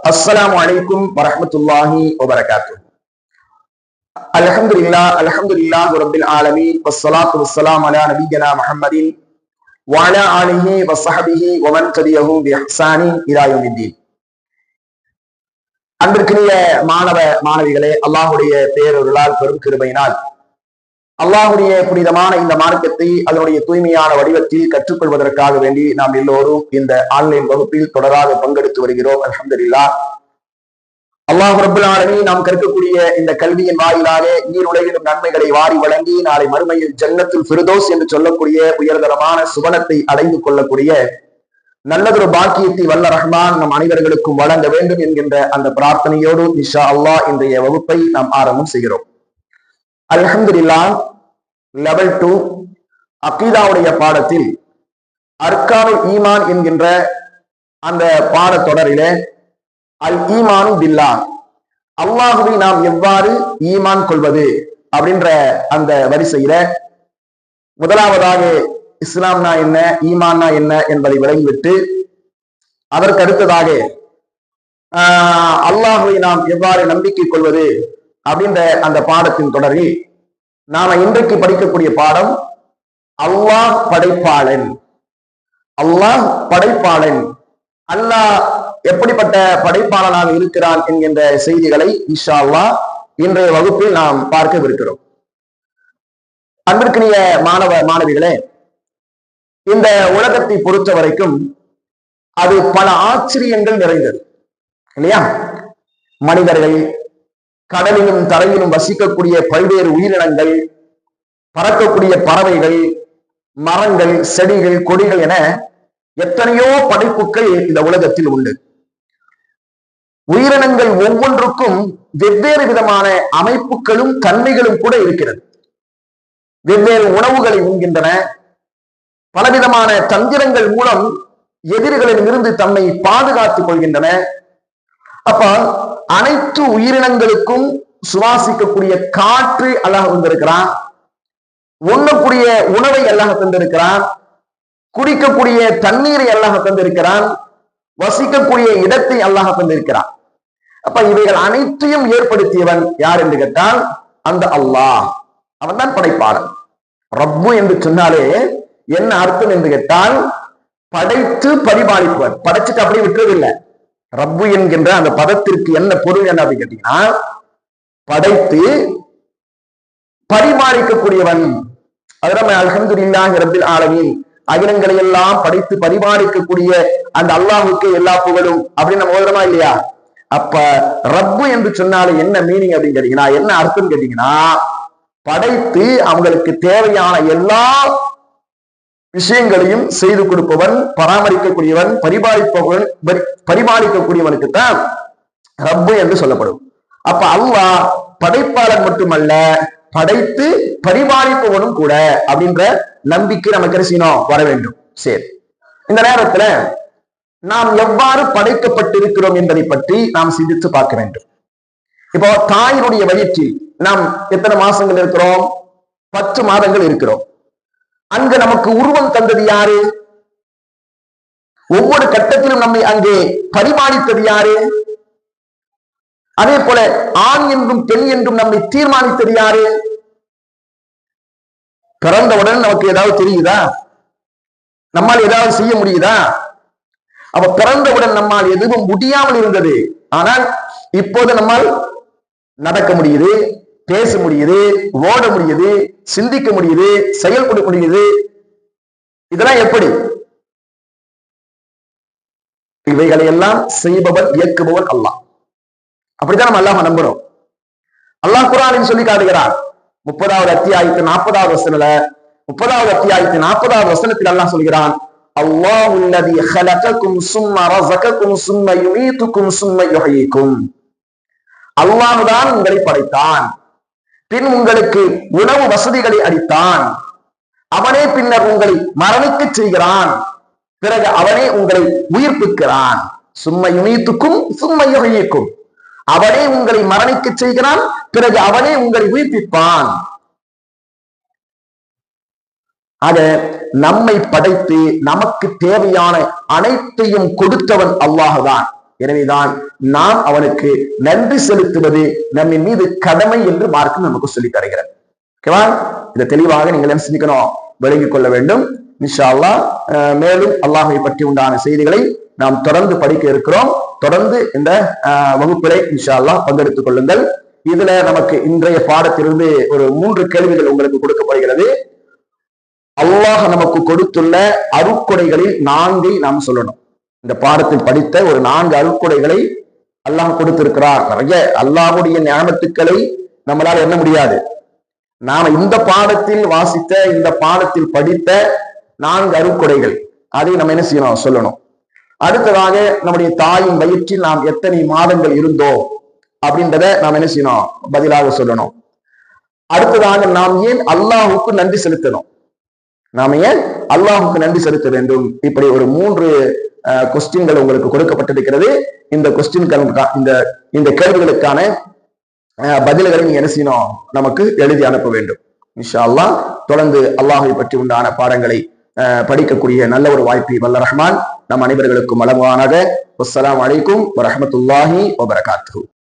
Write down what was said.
அஸ்லாம் வலைக்கும் வரமத்துல்லாஹி வபரகாத்து அலஹம்துல்லா அலஹம்துல்லா ரப்பில் ஆலமி வஸ்ஸலாத்து வஸ்ஸலாம் அலா நபிகனா முஹம்மதின் வாலா ஆலிஹி வஸஹபிஹி வமன் தபியஹும் பிஹ்சானி இலா யௌமித்தீன் அன்பிற்கினிய மாணவ மாணவிகளே அல்லாஹ்வுடைய பேரொருளால் பெரும் கிருபையினால் அல்லாஹுடைய புனிதமான இந்த மார்க்கத்தை அதனுடைய தூய்மையான வடிவத்தில் கற்றுக்கொள்வதற்காக வேண்டி நாம் எல்லோரும் இந்த ஆன்லைன் வகுப்பில் தொடராக பங்கெடுத்து வருகிறோம். அலமதுல்லா அல்லாஹ் ரபுல் ஆலமி நாம் கற்கக்கூடிய இந்த கல்வியின் வாயிலாக நீருலகிலும் நன்மைகளை வாரி வழங்கி நாளை மறுமையில் ஜன்னத்தில் ஃபிருதோஸ் என்று சொல்லக்கூடிய உயர்தரமான சுபனத்தை அடைந்து கொள்ளக்கூடிய நல்லதொரு பாக்கியத்தை வல்ல ரஹ்மான் நம் அனைவர்களுக்கும் வழங்க வேண்டும் என்கின்ற அந்த பிரார்த்தனையோடு நிஷா அல்லாஹ் இன்றைய வகுப்பை நாம் ஆரம்பம் செய்கிறோம். அல்ஹம்துலில்லா லெவல் டூ அக்கீதாவுடைய பாடத்தில் அர்கானு ஈமான் என்கின்ற அந்த பாடத்தொடரிலே அல் ஈமானு பில்லா அல்லாஹுவை நாம் எவ்வாறு ஈமான் கொள்வது அப்படின்ற அந்த வரிசையில முதலாவதாக இஸ்லாம்னா என்ன ஈமான்னா என்ன என்பதை விளங்கிவிட்டு அதற்கு அடுத்ததாக அல்லாஹுவை நாம் எவ்வாறு நம்பிக்கை கொள்வது அப்படின்ற அந்த பாடத்தின் தொடரில் நாம இன்றைக்கு படிக்கக்கூடிய பாடம் அல்லாஹ் படைப்பாளன். அல்லாஹ் படைப்பாளன். அல்லாஹ் எப்படிப்பட்ட படைப்பாளனாக இருக்கிறான் என்கின்ற செய்திகளை இஷா அல்லா இன்றைய வகுப்பில் நாம் பார்க்கவிருக்கிறோம். அன்பிற்கினிய மாணவ மாணவிகளே இந்த உலகத்தை பொறுத்த வரைக்கும் அது பல ஆச்சரியங்கள் நிறைந்தது. இல்லையா? மனிதர்கள் கடலிலும் தரையிலும் வசிக்கக்கூடிய பல்வேறு உயிரினங்கள் பறக்கக்கூடிய பறவைகள் மரங்கள் செடிகள் கொடிகள் என எத்தனையோ படைப்புகள் இந்த உலகத்தில் உண்டு. உயிரினங்கள் ஒவ்வொன்றுக்கும் வெவ்வேறு விதமான அமைப்புகளும் தன்மைகளும் கூட இருக்கிறது. வெவ்வேறு உணவுகளை உண்கின்றன. பலவிதமான தந்திரங்கள் மூலம் எதிரிகளில் இருந்து தம்மை பாதுகாத்துக் கொள்கின்றன. அப்ப அனைத்து உயிரினங்களுக்கும் சுவாசிக்கக்கூடிய காற்று அல்லாஹ் வந்திருக்கிறான் உண்ணக்கூடிய உணவை அல்லாஹ் தந்திருக்கிறான். குடிக்கக்கூடிய தண்ணீரை அல்லாஹ் தந்திருக்கிறான். வசிக்கக்கூடிய இடத்தை அல்லாஹ் தந்திருக்கிறான். அப்ப இவைகள் அனைத்தையும் ஏற்படுத்தியவன் யார் என்று கேட்டால் அந்த அல்லாஹ். அவன் தான் படைப்பாளன். ரப்பு என்று சொன்னாலே என்ன அர்த்தம் என்று கேட்டால் படைத்து பரிபாலிப்பவன். படைச்சுட்டு அப்படியே விட்டுறதில்லை. ரப்பு என்கின்ற அந்த பதத்திற்கு என்ன பொருள் என்ன அப்படின்னு கேட்டீங்கன்னா படைத்து பரிமாறிக்கக்கூடியவன். நம்ம அலமதுல்லாஹி ரபில் ஆலமின். அகிலங்களை எல்லாம் படைத்து பரிமாறிக்கக்கூடிய அந்த அல்லாஹுக்கு எல்லா புகழும் அப்படின்னு நம்ம ஓதுறமா இல்லையா? அப்ப ரப்பு என்று சொன்னாலே என்ன மீனிங் அப்படின்னு கேட்டீங்கன்னா என்ன அர்த்தம் கேட்டீங்கன்னா படைத்து அவங்களுக்கு தேவையான எல்லா விஷயங்களையும் செய்து கொடுப்பவன் பராமரிக்கக்கூடியவன் பரிபாலிப்பவன் பரிபாலிக்கக்கூடியவனுக்கு தான் ரப்பு என்று சொல்லப்படும். அப்ப அல்லாஹ் படைப்பாளன் மட்டுமல்ல படைத்து பரிபாலிப்பவனும் கூட அப்படின்ற நம்பிக்கை நமக்கு ரசினோம் வர வேண்டும். சரி. இந்த நேரத்துல நாம் எவ்வாறு படைக்கப்பட்டிருக்கிறோம் என்பதை பற்றி நாம் சிந்தித்து பார்க்க வேண்டும். இப்போ தாயினுடைய வயிற்றில் நாம் எத்தனை மாசங்கள் இருக்கிறோம்? பத்து மாதங்கள் இருக்கிறோம். அங்கு நமக்கு உருவம் தந்தது யாரு? ஒவ்வொரு கட்டத்திலும் நம்மை அங்கே பரிமாணித்தது யாரு? அதே போல ஆண் என்றும் பெண் என்றும் நம்மை தீர்மானித்தது யாரு? பிறந்தவுடன் நமக்கு ஏதாவது தெரியுதா? நம்மால் ஏதாவது செய்ய முடியுதா? அவ பிறந்தவுடன் நம்மால் எதுவும் முடியாமல் இருந்தது. ஆனால் இப்போது நம்மால் நடக்க முடியுது. பேச முடியுது ஓட முடியுது சிந்திக்க முடியுது செயல்பட முடியுது. இதெல்லாம் எப்படி? இவைகளை எல்லாம் செய்பவன் இயக்குபவன் அல்லாஹ். அப்படித்தான் நம்ம அல்லாஹ் நம்புறோம். அல்லாஹ் குரானின் சொல்லி காட்டுகிறார் முப்பதாவது அத்தியாயத்து நாற்பதாவது வசனல முப்பதாவது அத்தியாயத்து நாற்பதாவது வசனத்தில் அல்லாஹ் சொல்கிறான் அல்லாஹ் உள்ளதி ஹலகக்கும் சும்ம ரஸகக்கும் சும்ம யுமீத்துக்கும் சும்ம யுஹயீக்கும் அல்லாஹ் தான் உங்களை படைத்தான். பின் உங்களுக்கு உணவு வசதிகளை அளித்தான். அவனே பின்னர் உங்களை மரணிக்க செய்கிறான். பிறகு அவனே உங்களை உயிர்ப்பிக்கிறான். சும்மை யுமீத்துக்கும் சும்மை யுஹயீக்கும் அவனே உங்களை மரணிக்க செய்கிறான் பிறகு அவனே உங்களை உயிர்ப்பிப்பான். ஆக நம்மை படைத்து நமக்கு தேவையான அனைத்தையும் கொடுத்தவன் அல்லாஹுதான். எனவேதான் நாம் அவனுக்கு நன்றி செலுத்துவது நம்மின் மீது கடமை என்று மார்க்கம் நமக்கு சொல்லி தருகிறது. ஓகேவா இதை தெளிவாக நீங்கள் என்ன சிந்திக்கணும்? விளங்கிக் கொள்ள வேண்டும். இன்ஷா அல்லாஹ் மேலும் அல்லாஹை பற்றி உண்டான செய்திகளை நாம் தொடர்ந்து படிக்க இருக்கிறோம். தொடர்ந்து இந்த வகுப்பிலே வகுப்பிலை இன்ஷா பங்கெடுத்துக் கொள்ளுங்கள். இதுல நமக்கு இன்றைய பாடத்திலிருந்து ஒரு மூன்று கேள்விகள் உங்களுக்கு கொடுக்கப்படுகிறது அல்லாஹ் நமக்கு கொடுத்துள்ள அருக்குடைகளில் நான்கை நாம் சொல்லணும். இந்த பாடத்தில் படித்த ஒரு நான்கு அருட்கொடைகளை அல்லாஹ் கொடுத்திருக்கிறார். நிறைய அல்லாஹுடைய ஞானத்துக்களை நம்மளால எண்ண முடியாது. நாம இந்த பாடத்தில் வாசித்த இந்த பாடத்தில் படித்த நான்கு அருட்கொடைகள். அதை நம்ம என்ன செய்யணும்? சொல்லணும். அடுத்ததாக நம்முடைய தாயின் வயிற்றில் நாம் எத்தனை மாதங்கள் இருந்தோம் அப்படின்றத நாம் என்ன செய்யணும்? பதிலாக சொல்லணும். அடுத்ததாக நாம் ஏன் அல்லாஹுக்கு நன்றி செலுத்தணும்? நாம ஏன் அல்லாஹுக்கு நன்றி செலுத்த வேண்டும்? இப்படி ஒரு மூன்று கொஸ்டின்கள் உங்களுக்கு கொடுக்கப்பட்டிருக்கிறது. இந்த கொஸ்டின்கள் இந்த இந்த கேள்விகளுக்கான அஹ், பதில்களை நீங்க என்ன செய்யணும்? நமக்கு எழுதி அனுப்ப வேண்டும். இன்ஷா அல்லாஹ் தொடர்ந்து அல்லாஹை பற்றி உண்டான பாடங்களை படிக்கக்கூடிய நல்ல ஒரு வாய்ப்பை வல்ல ரஹ்மான் நம் அனைவர்களுக்கும் வழங்குவானாக. அஸ்ஸலாமு அலைக்கும் வரஹ்மத்துல்லாஹி